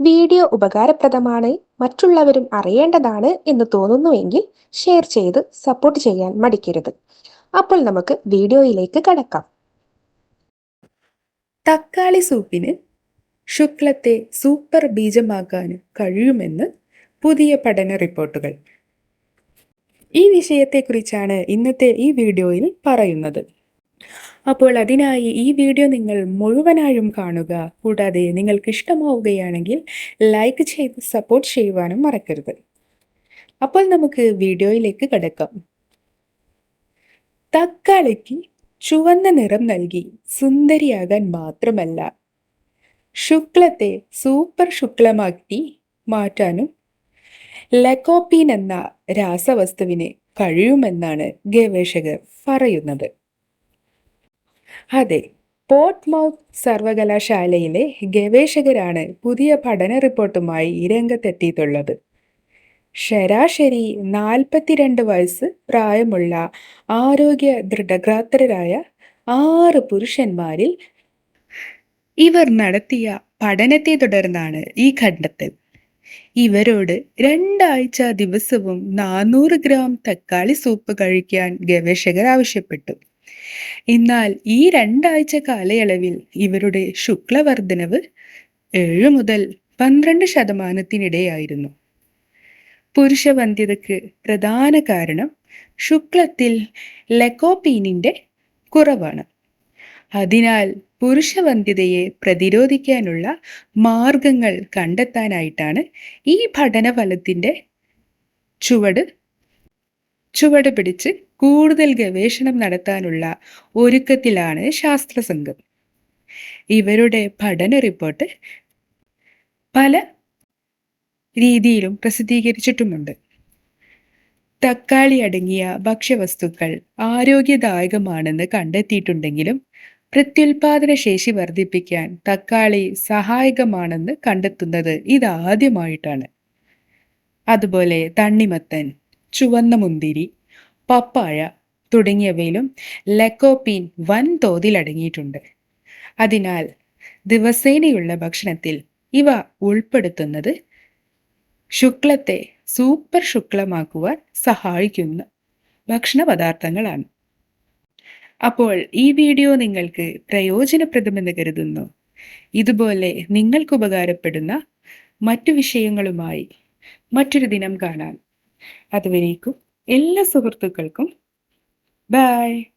Video ഉപകാരപ്രദമാണ് മറ്റുള്ളവരും അറിയേണ്ടതാണ് എന്ന് തോന്നുന്നുവെങ്കിൽ ഷെയർ ചെയ്ത് സപ്പോർട്ട് ചെയ്യാൻ മടിക്കരുത്. അപ്പോൾ നമുക്ക് വീഡിയോയിലേക്ക് കടക്കാം. തക്കാളി സൂപ്പിന് ശുക്ലത്തെ സൂപ്പർ ബീജമാക്കാൻ കഴിയുമെന്ന് പുതിയ പഠന റിപ്പോർട്ടുകൾ. ഈ വിഷയത്തെക്കുറിച്ചാണ് ഇന്നത്തെ ഈ വീഡിയോയിൽ പറയുന്നത്. അപ്പോൾ അതിനായി ഈ വീഡിയോ നിങ്ങൾ മുഴുവനായും കാണുക. കൂടാതെ നിങ്ങൾക്ക് ഇഷ്ടമാവുകയാണെങ്കിൽ ലൈക്ക് ചെയ്ത് സപ്പോർട്ട് ചെയ്യുവാനും മറക്കരുത്. അപ്പോൾ നമുക്ക് വീഡിയോയിലേക്ക് കിടക്കാം. തക്കാളിക്ക് ചുവന്ന നിറം നൽകി സുന്ദരിയാകാൻ മാത്രമല്ല ശുക്ലത്തെ സൂപ്പർ ശുക്ലമാക്കി മാറ്റാനും ലക്കോപ്പീൻ എന്ന രാസവസ്തുവിന് കഴിയുമെന്നാണ് ഗവേഷകർ പറയുന്നത്. അതെ പോർട്ട്മൗത്ത് സർവകലാശാലയിലെ ഗവേഷകരാണ് പുതിയ പഠന റിപ്പോർട്ടുമായി രംഗത്തെത്തിയിട്ടുള്ളത്. ശരാശരി നാൽപ്പത്തിരണ്ട് വയസ്സ് പ്രായമുള്ള ആരോഗ്യ ദൃഢഗാത്രരായ ആറ് പുരുഷന്മാരിൽ ഇവർ നടത്തിയ പഠനത്തെ തുടർന്നാണ് ഈ കണ്ടെത്തൽ ഇവരോട് രണ്ടാഴ്ച ദിവസവും നാനൂറ് ഗ്രാം തക്കാളി സൂപ്പ് കഴിക്കാൻ ഗവേഷകർ ആവശ്യപ്പെട്ടു. എന്നാൽ ഈ രണ്ടാഴ്ച കാലയളവിൽ ഇവരുടെ ശുക്ലവർദ്ധനവ് ഏഴ് മുതൽ പന്ത്രണ്ട് ശതമാനത്തിനിടെയായിരുന്നു. പുരുഷവന്ധ്യതയ്ക്ക് പ്രധാന കാരണം ശുക്ലത്തിൽ ലെക്കോപീനിന്റെ കുറവാണ്. അതിനാൽ പുരുഷവന്ധ്യതയെ പ്രതിരോധിക്കാനുള്ള മാർഗങ്ങൾ കണ്ടെത്താനായിട്ടാണ് ഈ പഠനഫലത്തിന്റെ ചുവട് ചുവട് പിടിച്ച് കൂടുതൽ ഗവേഷണം നടത്താനുള്ള ഒരുക്കത്തിലാണ് ശാസ്ത്രസംഘം. ഇവരുടെ പഠന റിപ്പോർട്ട് പല രീതിയിലും പ്രസിദ്ധീകരിച്ചിട്ടുമുണ്ട്. തക്കാളി അടങ്ങിയ ഭക്ഷ്യവസ്തുക്കൾ ആരോഗ്യദായകമാണെന്ന് കണ്ടെത്തിയിട്ടുണ്ടെങ്കിലും പ്രത്യുൽപാദന ശേഷി വർദ്ധിപ്പിക്കാൻ തക്കാളി സഹായകമാണെന്ന് കണ്ടെത്തുന്നത് ഇതാദ്യമായിട്ടാണ് അതുപോലെ തണ്ണിമത്തൻ ചുവന്ന മുന്തിരി പപ്പായ തുടങ്ങിയവയിലും ലെക്കോപ്പീൻ വൻ തോതിൽ അടങ്ങിയിട്ടുണ്ട്. അതിനാൽ ദിവസേനയുള്ള ഭക്ഷണത്തിൽ ഇവ ഉൾപ്പെടുത്തുന്നത് ശുക്ലത്തെ സൂപ്പർ ശുക്ലമാക്കുവാൻ സഹായിക്കുന്ന ഭക്ഷണ പദാർത്ഥങ്ങളാണ് അപ്പോൾ ഈ വീഡിയോ നിങ്ങൾക്ക് പ്രയോജനപ്രദമെന്ന് കരുതുന്നു. ഇതുപോലെ നിങ്ങൾക്ക് ഉപകാരപ്പെടുന്ന മറ്റു വിഷയങ്ങളുമായി മറ്റൊരു ദിനം കാണാൻ അതുവരേക്കും എല്ലാ സുഹൃത്തുക്കൾക്കും ബൈ.